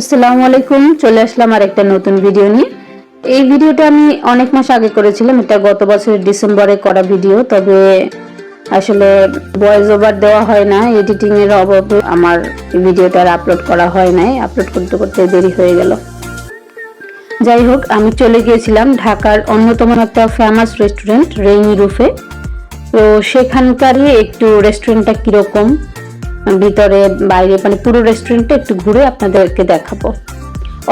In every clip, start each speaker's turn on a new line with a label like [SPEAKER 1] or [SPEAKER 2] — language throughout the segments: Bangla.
[SPEAKER 1] আসসালামু আলাইকুম, চলে আসলাম আর একটা নতুন ভিডিও নিয়ে। এই ভিডিওটা আমি অনেক মাস আগে করেছিলাম, এটা গত বছরের ডিসেম্বরে করা ভিডিও, তবে আসলে ভয়েস ওভার দেওয়া হয় না এডিটিং এর অভাবে আমার ভিডিওটা আপলোড করা হয় নাই, আপলোড করতে করতে দেরি হয়ে গেল। যাই হোক, আমি চলে গিয়েছিলাম ঢাকার অন্যতম একটা ফেমাস রেস্টুরেন্ট রেইনি রুফে তো সেখানকারই একটু রেস্টুরেন্টটা কীরকম ভিতরে, বাইরে মানে পুরো রেস্টুরেন্টটা একটু ঘুরে আপনাদেরকে দেখাবো।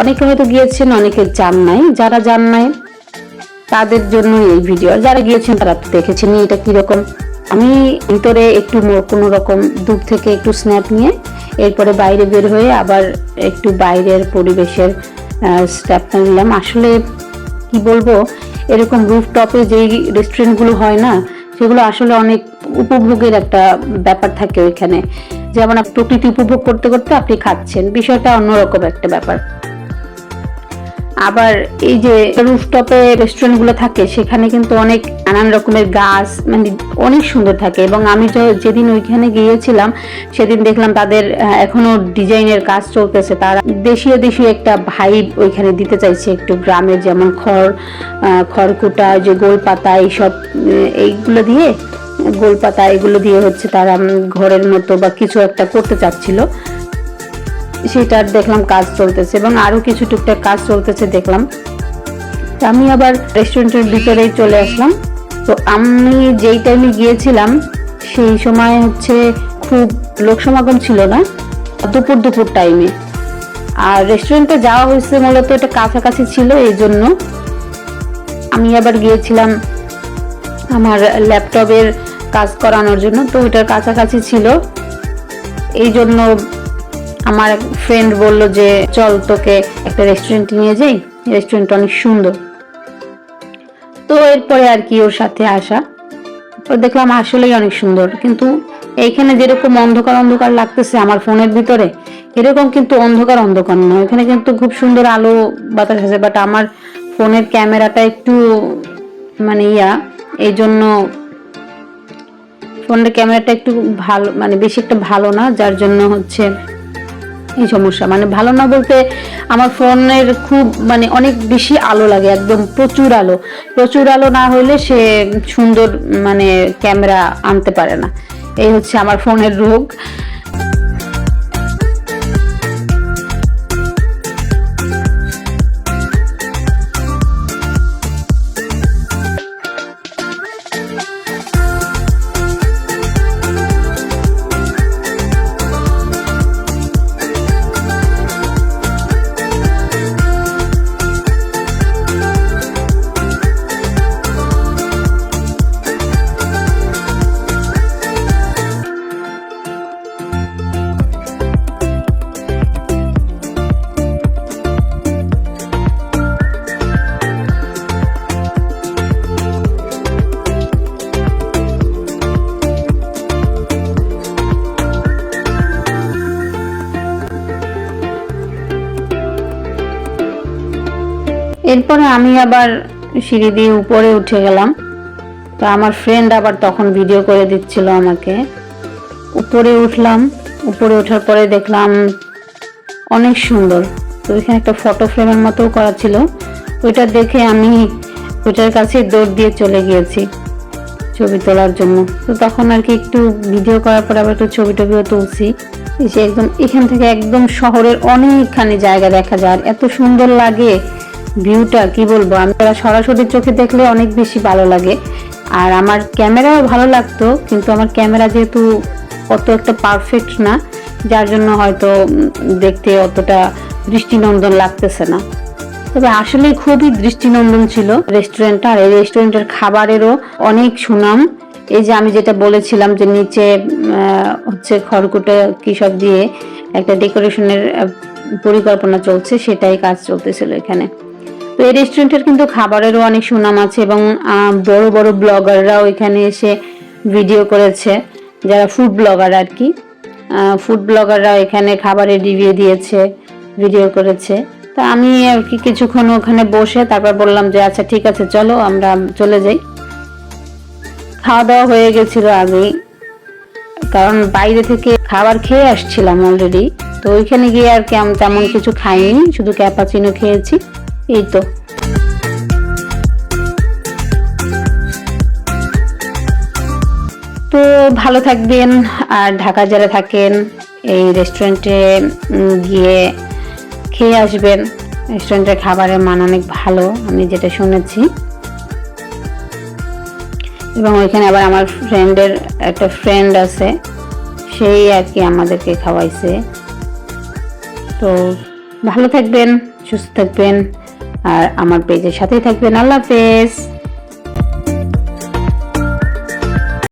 [SPEAKER 1] অনেকে হয়তো গিয়েছেন, অনেকে যান নাই। যারা যান নাই, তাদের জন্য এই ভিডিও যারা গিয়েছেন, তারা তো দেখেছেন এটা কীরকম। আমি ভিতরে একটু কোনো রকম দূর থেকে একটু স্ন্যাপ নিয়ে, এরপরে বাইরে বের হয়ে আবার একটু বাইরের পরিবেশের স্ন্যাপটা নিলাম। আসলে কি বলব, এরকম রুফটপে যেই রেস্টুরেন্টগুলো হয় না, সেগুলো আসলে অনেক উপভোগের একটা ব্যাপার থাকে ওইখানে। যেমন আপনি প্রকৃতি উপভোগ করতে করতে আপনি খাচ্ছেন। বিষয়টা অন্যরকম একটা ব্যাপার। আবার এই যে রুফটপে রেস্টুরেন্টগুলো থাকে, সেখানে কিন্তু অনেক নানান রকমের গাছ মানে অনেক সুন্দর থাকে। এবং আমি যেদিন ওইখানে গিয়েছিলাম, সেদিন দেখলাম তাদের এখনও ডিজাইনের কাজ চলতেছে। তারা দেশীয় দেশীয় একটা ভাইব ওইখানে দিতে চাইছে একটু গ্রামের যেমন খড় খড়কুটা, যে গোলপাতা এইসব এইগুলো দিয়ে। গোলপাতা এগুলো দিয়ে হচ্ছে তারা ঘরের মতো বা কিছু একটা করতে চাচ্ছিল। সেটার দেখলাম কাজ চলতেছে এবং আরও কিছু টুকটাক কাজ চলতেছে দেখলাম। আমি আবার রেস্টুরেন্টের ভিতরেই চলে আসলাম। তো আমি যেই টাইমে গিয়েছিলাম, সেই সময় হচ্ছে খুব লোক সমাগম ছিল না, দুপুর দুপুর টাইমে আর রেস্টুরেন্টে যাওয়া হয়েছে মূলত এটা কাছাকাছি ছিল, এই জন্য আমি আবার গিয়েছিলাম আমার ল্যাপটপের কাজ করানোর জন্য। তো ওইটার কাছাকাছি ছিল। এই জন্য আমার ফ্রেন্ড বলল যে, চল তোকে একটা রেস্টুরেন্টে নিয়ে যাই। রেস্টুরেন্ট অনেক সুন্দর। তো এরপরে আর কি ওর সাথে আসা। তো দেখলাম আসলেই অনেক সুন্দর। কিন্তু এইখানে যেরকম অন্ধকার অন্ধকার লাগতেছে আমার ফোনের ভিতরে, এরকম কিন্তু অন্ধকার অন্ধকার নয়। এখানে কিন্তু খুব সুন্দর আলো বাতাস আছে বাট আমার ফোনের ক্যামেরাটা একটু মানে ইয়া এই জন্য ফোনের ক্যামেরাটা একটু ভালো মানে বেশি একটা ভালো না, যার জন্য হচ্ছে এই সমস্যা। মানে ভালো না বলতে আমার ফোনের খুব মানে অনেক বেশি আলো লাগে, একদম প্রচুর আলো। প্রচুর আলো না হলে সে সুন্দর মানে ক্যামেরা আনতে পারে না। এই হচ্ছে আমার ফোনের রোগ। এরপরে আমি আবার সিঁড়ি দিয়ে উপরে উঠে গেলাম। তো আমার ফ্রেন্ড আবার তখন ভিডিও করে দিচ্ছিল আমাকে। উপরে উঠলাম, উপরে ওঠার পরে দেখলাম অনেক সুন্দর। তো এখানে একটা ফটো ফ্রেমের মতো করা ছিল। ওইটা দেখে আমি ওইটার কাছে দৌড় দিয়ে চলে গিয়েছি ছবি তোলার জন্য। তো তখন আর কি একটু ভিডিও করার পর আবার একটু ছবি টবিও তুলছি। একদম এখান থেকে একদম শহরের অনেকখানি জায়গা দেখা যায়। আর এত সুন্দর লাগে। ভিউটা কি বলব? আমি সরাসরি চোখে দেখলে অনেক বেশি ভালো লাগে। আর আমার ক্যামেরাও ভালো লাগতো, কিন্তু আমার ক্যামেরা যেহেতু অত একটা পারফেক্ট না, যার জন্য হয়তো দেখতে অতটা দৃষ্টিনন্দন লাগতেছে না। তবে আসলে খুবই দৃষ্টিনন্দন ছিল রেস্টুরেন্টটা, আর এই রেস্টুরেন্টের খাবারেরও অনেক সুনাম। এই যে আমি যেটা বলেছিলাম যে নিচে হচ্ছে খড়কুটো কৃষক দিয়ে একটা ডেকোরেশনের পরিকল্পনা চলছে, সেটাই কাজ চলতেছিল এখানে। তো এই রেস্টুরেন্টের কিন্তু খাবারেরও অনেক সুনাম আছে এবং বড় বড় ব্লগাররাও এখানে এসে ভিডিও করেছে, যারা ফুড ব্লগার আর কি ফুড ব্লগাররা এখানে খাবারের রিভিউ দিয়েছে ভিডিও করেছে। তা আমি আর কি কিছুক্ষণ ওখানে বসে তারপর বললাম যে আচ্ছা ঠিক আছে, চলো, আমরা চলে যাই। খাওয়া দাওয়া হয়ে গেছিল আগেই কারণ বাইরে থেকে খাবার খেয়ে আসছিলাম অলরেডি তো ওইখানে গিয়ে আর কি আমি তেমন কিছু খাইনি, শুধু ক্যাপাচিনো খেয়েছি। এই তো তো ভালো থাকবেন, আর ঢাকা যারা থাকেন, এই রেস্টুরেন্টে গিয়ে খেয়ে আসবেন। রেস্টুরেন্টের খাবারের মান অনেক ভালো, আমি যেটা শুনেছি। এবং ওইখানে আবার আমার ফ্রেন্ডের একটা ফ্রেন্ড আছে, সেই আর কি আমাদেরকে খাওয়াইছে। তো ভালো থাকবেন, সুস্থ থাকবেন। আর আমার পেজের সাথেই থাকবেন। আল্লাহ হাফেজ।